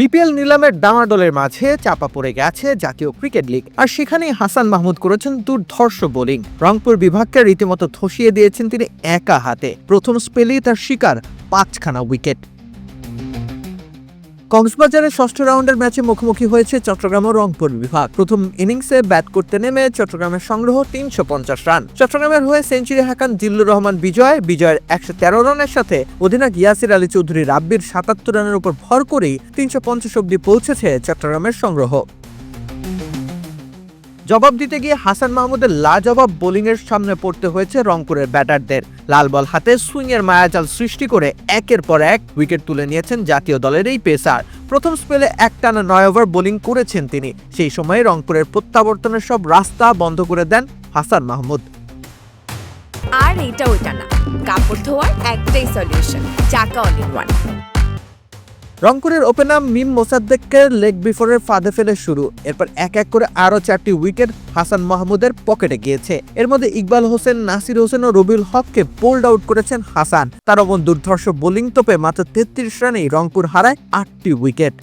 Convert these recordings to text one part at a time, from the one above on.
BPL নিলামের ডামাডোলের মাঝে চাপা পড়ে গেছে জাতীয় ক্রিকেট লিগ। আর সেখানেই হাসান মাহমুদ করেছেন দুর্ধর্ষ বোলিং। রংপুর বিভাগকে রীতিমতো ধসিয়ে দিয়েছেন তিনি একা হাতে। প্রথম স্পেলেই তার শিকার পাঁচখানা উইকেট। কক্সবাজারের ষষ্ঠ রাউন্ডের ম্যাচে মুখোমুখি হয়েছে চট্টগ্রাম ও রংপুর বিভাগ। প্রথম ইনিংসে ব্যাট করতে নেমে চট্টগ্রামের সংগ্রহ তিনশো পঞ্চাশ রান। চট্টগ্রামের হয়ে সেঞ্চুরি হাঁকান জিল্লুর রহমান বিজয়। বিজয়ের একশো তেরো রানের সাথে অধিনায়ক ইয়াসির আলী চৌধুরী রাব্বির সাতাত্তর রানের উপর ভর করেই তিনশো পঞ্চাশ অব্দি পৌঁছেছে চট্টগ্রামের সংগ্রহ। জবাব দিতে গিয়ে হাসান মাহমুদের লাজবাব বোলিংয়ের সামনে পড়তে হয়েছে রংপুরের ব্যাটারদের। লাল বল হাতে সুইংয়ের মায়াজাল সৃষ্টি করে একের পর এক উইকেট তুলে নিয়েছেন জাতীয় দলের এই পেসার। প্রথম স্পেলে একটানা নয় ওভার বোলিং করেছেন তিনি। সেই সময় রংপুরের প্রত্যাবর্তনের সব রাস্তা বন্ধ করে দেন হাসান মাহমুদ। আর এটা ওইটা না। কাপড় ধোয়ার একটাই সলিউশন চাকা অল ওয়ান রংপুরের ওপেনার মিম মোসাদ্দেককে লেগ বিফোরের ফাঁদে ফেলে শুরু। এরপর এক এক করে আরও চারটি উইকেট হাসান মাহমুদের পকেটে গিয়েছে। এর মধ্যে ইকবাল হোসেন, নাসির হোসেন ও রবিউল হককে বোল্ড আউট করেছেন হাসান। তার অমন দুর্ধর্ষ বোলিং তোপে মাত্র তেত্রিশ রানেই রংপুর হারায় আটটি উইকেট।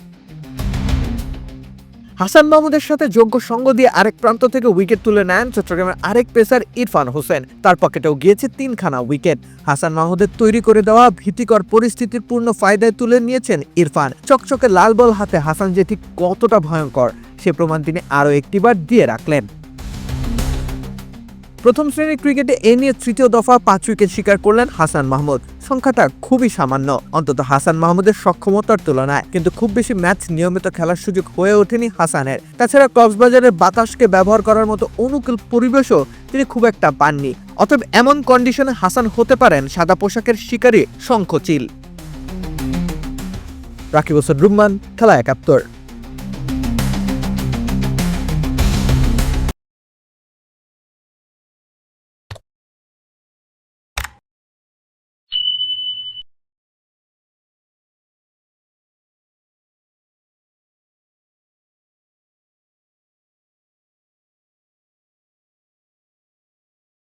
হাসান মাহমুদের সাথে যোগ্য সঙ্গ দিয়ে আরেক প্রান্ত থেকে উইকেট তুলে নেন চট্টগ্রামের আরেক পেসার ইরফান হোসেন। তার পকেটেও গিয়েছে তিনখানা উইকেট। হাসান মাহমুদের তৈরি করে দেওয়া ভীতিকর পরিস্থিতির পূর্ণ ফায়দায় তুলে নিয়েছেন ইরফান। চকচকে লাল বল হাতে হাসান যে ঠিক কতটা ভয়ঙ্কর, সে প্রমাণ তিনি আরও একটিবার দিয়ে রাখলেন। প্রথম শ্রেণির ক্রিকেটে এ নিয়ে তৃতীয় দফা পাঁচ উইকেট শিকার করলেন হাসান মাহমুদ। সংখ্যাটা খুবই সামান্য, অন্তত হাসান মাহমুদের সক্ষমতার তুলনায়। কিন্তু খুব বেশি ম্যাচ নিয়মিত খেলার সুযোগ হয়ে ওঠেনি হাসানের। তাছাড়া কক্সবাজারের বাতাসকে ব্যবহার করার মতো অনুকূল পরিবেশও তিনি খুব একটা পাননি। অতএব এমন কন্ডিশনে হাসান হতে পারেন সাদা পোশাকের শিকারী শঙ্খচিল রাকিব রুম্মান, খেলা একাত্তর।